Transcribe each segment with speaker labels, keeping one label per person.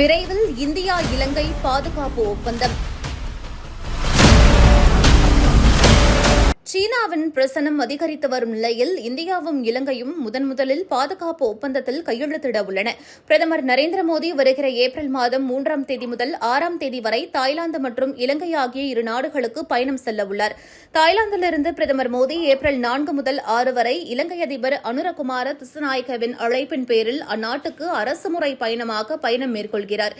Speaker 1: விரைவில் இந்தியா இலங்கை பாதுகாப்பு ஒப்பந்தம். சீனாவின் பிரசனம் அதிகரித்து வரும் நிலையில் இந்தியாவும் இலங்கையும் முதன் முதலில் பாதுகாப்பு ஒப்பந்தத்தில் கையெழுத்திட உள்ளன. பிரதமர் நரேந்திர மோடி வருகிற ஏப்ரல் மாதம் மூன்றாம் தேதி முதல் ஆறாம் தேதி வரை தாய்லாந்து மற்றும் இலங்கை ஆகிய இரு நாடுகளுக்கு பயணம் செல்ல உள்ளார். தாய்லாந்திலிருந்து பிரதமர் மோடி ஏப்ரல் நான்கு முதல் ஆறு வரை இலங்கை அதிபர் அனுரகுமார திசுநாயக்கவின் அழைப்பின் பேரில் அந்நாட்டுக்கு அரசுமுறை பயணமாக பயணம் மேற்கொள்கிறார்.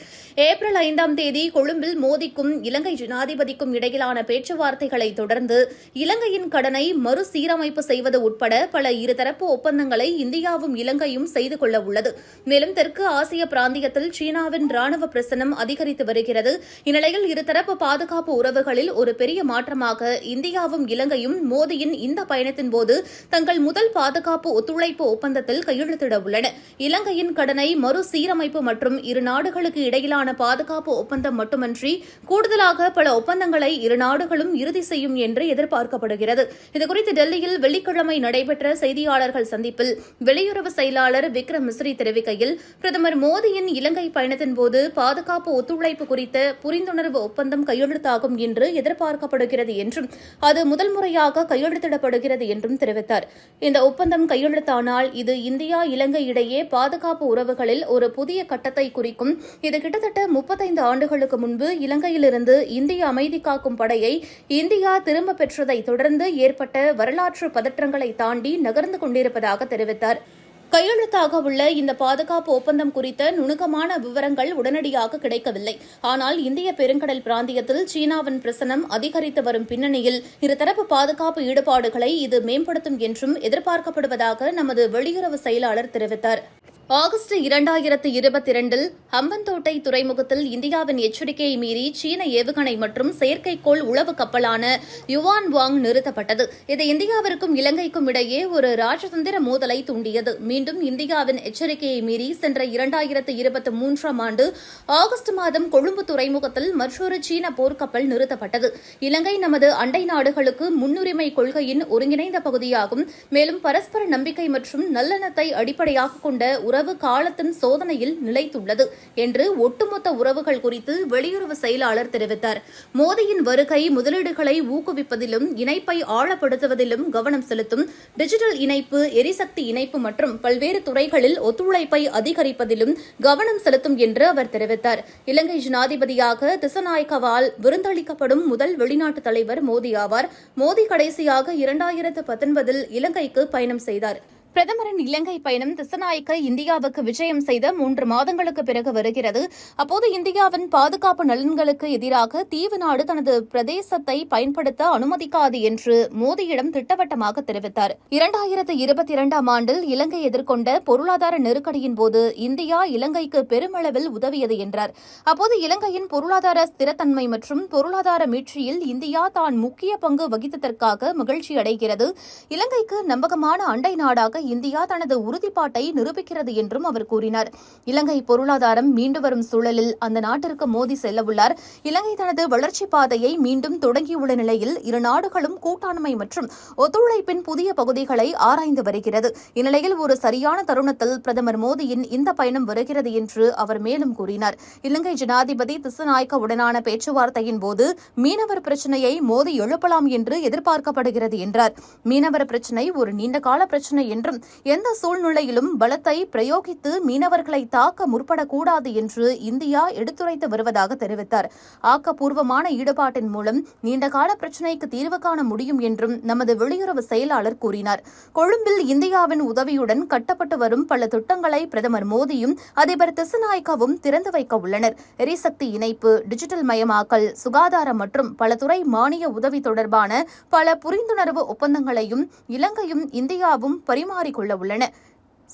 Speaker 1: ஏப்ரல் ஐந்தாம் தேதி கொழும்பில் மோடிக்கும் இலங்கை ஜனாதிபதிக்கும் இடையிலான பேச்சுவார்த்தைகளை தொடர்ந்து இலங்கையின் கடனை மறுசீரமைப்பு செய்வது உட்பட பல இருதரப்பு ஒப்பந்தங்களை இந்தியாவும் இலங்கையும் செய்து கொள்ள உள்ளது. மேலும் தெற்கு ஆசிய பிராந்தியத்தில் சீனாவின் ராணுவ பிரசனம் அதிகரித்து வருகிறது. இந்நிலையில் இருதரப்பு பாதுகாப்பு உறவுகளில் ஒரு பெரிய மாற்றமாக இந்தியாவும் இலங்கையும் மோடியின் இந்த பயணத்தின் போது தங்கள் முதல் பாதுகாப்பு ஒத்துழைப்பு ஒப்பந்தத்தில் கையெழுத்திட உள்ளன. இலங்கையின் கடனை மறுசீரமைப்பு மற்றும் இரு நாடுகளுக்கு இடையிலான பாதுகாப்பு ஒப்பந்தம் மட்டுமன்றி கூடுதலாக பல ஒப்பந்தங்களை இரு நாடுகளும் இறுதி செய்யும் என்று எதிர்பார்க்கப்படுகிறது. இதுகுறித்து டெல்லியில் வெள்ளிக்கிழமை நடைபெற்ற செய்தியாளர்கள் சந்திப்பில் வெளியுறவு செயலாளர் விக்ரம் மிஸ்ரி தெரிவிக்கையில் பிரதமர் மோடியின் இலங்கை பயணத்தின்போது பாதுகாப்பு ஒத்துழைப்பு குறித்த புரிந்துணர்வு ஒப்பந்தம் கையெழுத்தாகும் என்று எதிர்பார்க்கப்படுகிறது என்றும் அது முதல் முறையாக கையெழுத்திடப்படுகிறது என்றும் தெரிவித்தார். இந்த ஒப்பந்தம் கையெழுத்தானால் இது இந்தியா இலங்கை இடையே பாதுகாப்பு உறவுகளில் ஒரு புதிய கட்டத்தை குறிக்கும். இது கிட்டத்தட்ட முப்பத்தைந்து ஆண்டுகளுக்கு முன்பு இலங்கையிலிருந்து இந்திய அமைதி காக்கும் படையை இந்தியா திரும்ப பெற்றதை தொடர்ந்து ஏற்பட்ட வரலாற்று பதற்றங்களை தாண்டி நகர்ந்து கொண்டிருப்பதாக தெரிவித்தார். கையெழுத்தாக உள்ள இந்த பாதுகாப்பு ஒப்பந்தம் குறித்த நுணுக்கமான விவரங்கள் உடனடியாக கிடைக்கவில்லை. ஆனால் இந்திய பெருங்கடல் பிராந்தியத்தில் சீனாவின் பிரசனம் அதிகரித்து வரும் பின்னணியில் இருதரப்பு பாதுகாப்பு ஈடுபாடுகளை இது மேம்படுத்தும் என்றும் எதிர்பார்க்கப்படுவதாக நமது வெளியுறவு செயலாளர் தெரிவித்தார். ஆகஸ்ட் இரண்டாயிரத்து இருபத்தி இரண்டில் ஹம்பந்தோட்டை துறைமுகத்தில் இந்தியாவின் எச்சரிக்கையை மீறி சீன ஏவுகணை மற்றும் செயற்கைக்கோள் உளவு கப்பலான யுவான் வாங் நிறுத்தப்பட்டது. இது இந்தியாவிற்கும் இலங்கைக்கும் இடையே ஒரு ராஜதந்திர மோதலை தூண்டியது. மீண்டும் இந்தியாவின் எச்சரிக்கையை மீறி சென்ற இரண்டாயிரத்து இருபத்தி மூன்றாம் ஆண்டு ஆகஸ்ட் மாதம் கொழும்பு துறைமுகத்தில் மற்றொரு சீன போர்க்கப்பல் நிறுத்தப்பட்டது. இலங்கை நமது அண்டை நாடுகளுக்கு முன்னுரிமை கொள்கையின் ஒருங்கிணைந்த பகுதியாகும். மேலும் பரஸ்பர நம்பிக்கை மற்றும் நல்லெண்ணத்தை அடிப்படையாக கொண்ட உறவு காலத்தின் சோதனையில் நிலைத்துள்ளது என்று ஒட்டுமொத்த உறவுகள் குறித்து வெளியுறவு செயலாளர் தெரிவித்தார். மோடியின் வருகை முதலீடுகளை ஊக்குவிப்பதிலும் இணைப்பை ஆழப்படுத்துவதிலும் கவனம் செலுத்தும் டிஜிட்டல் இணைப்பு எரிசக்தி இணைப்பு மற்றும் பல்வேறு துறைகளில் ஒத்துழைப்பை அதிகரிப்பதிலும் கவனம் செலுத்தும் என்று அவர் தெரிவித்தார். இலங்கை ஜனாதிபதியாக திசநாயக்கவால் விருந்தளிக்கப்படும் முதல் வெளிநாட்டு தலைவர் மோடி ஆவார். மோடி கடைசியாக இரண்டாயிரத்து பத்தொன்பதில் இலங்கைக்கு பயணம் செய்தார். பிரதமரின் இலங்கை பயணம் திசநாயக்க இந்தியாவுக்கு விஜயம் செய்த மூன்று மாதங்களுக்கு பிறகு வருகிறது. அப்போது இந்தியாவின் பாதுகாப்பு நலன்களுக்கு எதிராக தீவு நாடு தனது பிரதேசத்தை பயன்படுத்த அனுமதிக்காது என்று மோடியிடம் திட்டவட்டமாக தெரிவித்தார். இரண்டாயிரத்து இருபத்தி இரண்டாம் ஆண்டில் இலங்கை எதிர்கொண்ட பொருளாதார நெருக்கடியின் போது இந்தியா இலங்கைக்கு பெருமளவில் உதவியது என்றார். அப்போது இலங்கையின் பொருளாதார ஸ்திரத்தன்மை மற்றும் பொருளாதார மீட்சியில் இந்தியா தான் முக்கிய பங்கு வகித்ததற்காக மகிழ்ச்சி அடைகிறது இலங்கைக்கு நம்பகமான அண்டை நாடாக இந்தியா தனது உறுதிப்பாட்டை நிரூபிக்கிறது என்றும் அவர் கூறினார். இலங்கை பொருளாதாரம் மீண்டு வரும் சூழலில் அந்த நாட்டிற்கு மோடி செல்லவுள்ளார். இலங்கை தனது வளர்ச்சி பாதையை மீண்டும் தொடங்கியுள்ள நிலையில் இரு நாடுகளும் கூட்டாண்மை மற்றும் ஒத்துழைப்பின் புதிய பகுதிகளை ஆராய்ந்து வருகிறது. இந்நிலையில் ஒரு சரியான தருணத்தில் பிரதமர் மோடியின் இந்த பயணம் வருகிறது என்று அவர் மேலும் கூறினார். இலங்கை ஜனாதிபதி திசுநாயக்கவுடனான பேச்சுவார்த்தையின் போது மீனவர் பிரச்சினையை மோடி எழுப்பலாம் என்று எதிர்பார்க்கப்படுகிறது என்றார். மீனவர் பிரச்சினை ஒரு நீண்டகால பிரச்சினை என்று என்றும் எந்த சூழ்நிலையிலும் பலத்தை பிரயோகித்து மீனவர்களை தாக்க முற்படக்கூடாது என்று இந்தியா எடுத்துரைத்து வருவதாக தெரிவித்தார். ஆக்கப்பூர்வமான ஈடுபாட்டின் மூலம் நீண்டகால பிரச்சினைக்கு தீர்வு காண முடியும் என்றும் நமது வெளியுறவு செயலாளர் கூறினார். கொழும்பில் இந்தியாவின் உதவியுடன் கட்டப்பட்டு வரும் பல திட்டங்களை பிரதமர் மோடியும் அதிபர் திசுநாயக்காவும் திறந்து வைக்க உள்ளனர். எரிசக்தி இணைப்பு டிஜிட்டல் மயமாக்கல் சுகாதாரம் மற்றும் பல துறை மானிய உதவி தொடர்பான பல புரிந்துணர்வு ஒப்பந்தங்களையும் இலங்கையும் இந்தியாவும் பரிமாறிக்கொள்ள உள்ளன.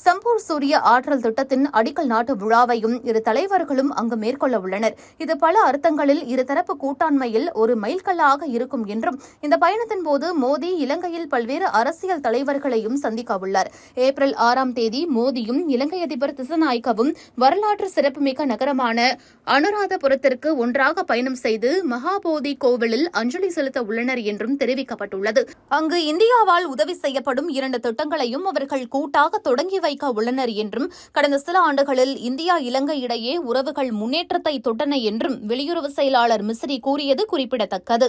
Speaker 1: சம்பூர் சூரிய ஆற்றல் திட்டத்தின் அடிக்கல் நாட்டு விழாவையும் இரு தலைவர்களும் அங்கு மேற்கொள்ள உள்ளனர். இது பல அர்த்தங்களில் இருதரப்பு கூட்டாண்மையில் ஒரு மைல்கல்லாக இருக்கும் என்றும் இந்த பயணத்தின் போது மோடி இலங்கையில் பல்வேறு அரசியல் தலைவர்களையும் சந்திக்க உள்ளார். ஏப்ரல் ஆறாம் தேதி மோடியும் இலங்கை அதிபர் திசநாயக்கவும் வரலாற்று சிறப்புமிக்க நகரமான அனுராதபுரத்திற்கு ஒன்றாக பயணம் செய்து மகாபோதி கோவிலில் அஞ்சலி செலுத்த உள்ளனர் என்றும் தெரிவிக்கப்பட்டுள்ளது. அங்கு இந்தியாவால் உதவி செய்யப்படும் இரண்டு திட்டங்களையும் அவர்கள் கூட்டாக தொடங்கி வைக்க உள்ளனர் என்றும் கடந்த சில ஆண்டுகளில் இந்தியா இலங்கை இடையே உறவுகள் முன்னேற்றத்தை தொட்டன என்றும் வெளியுறவு செயலாளர் மிஸ்ரி கூறியது குறிப்பிடத்தக்கது.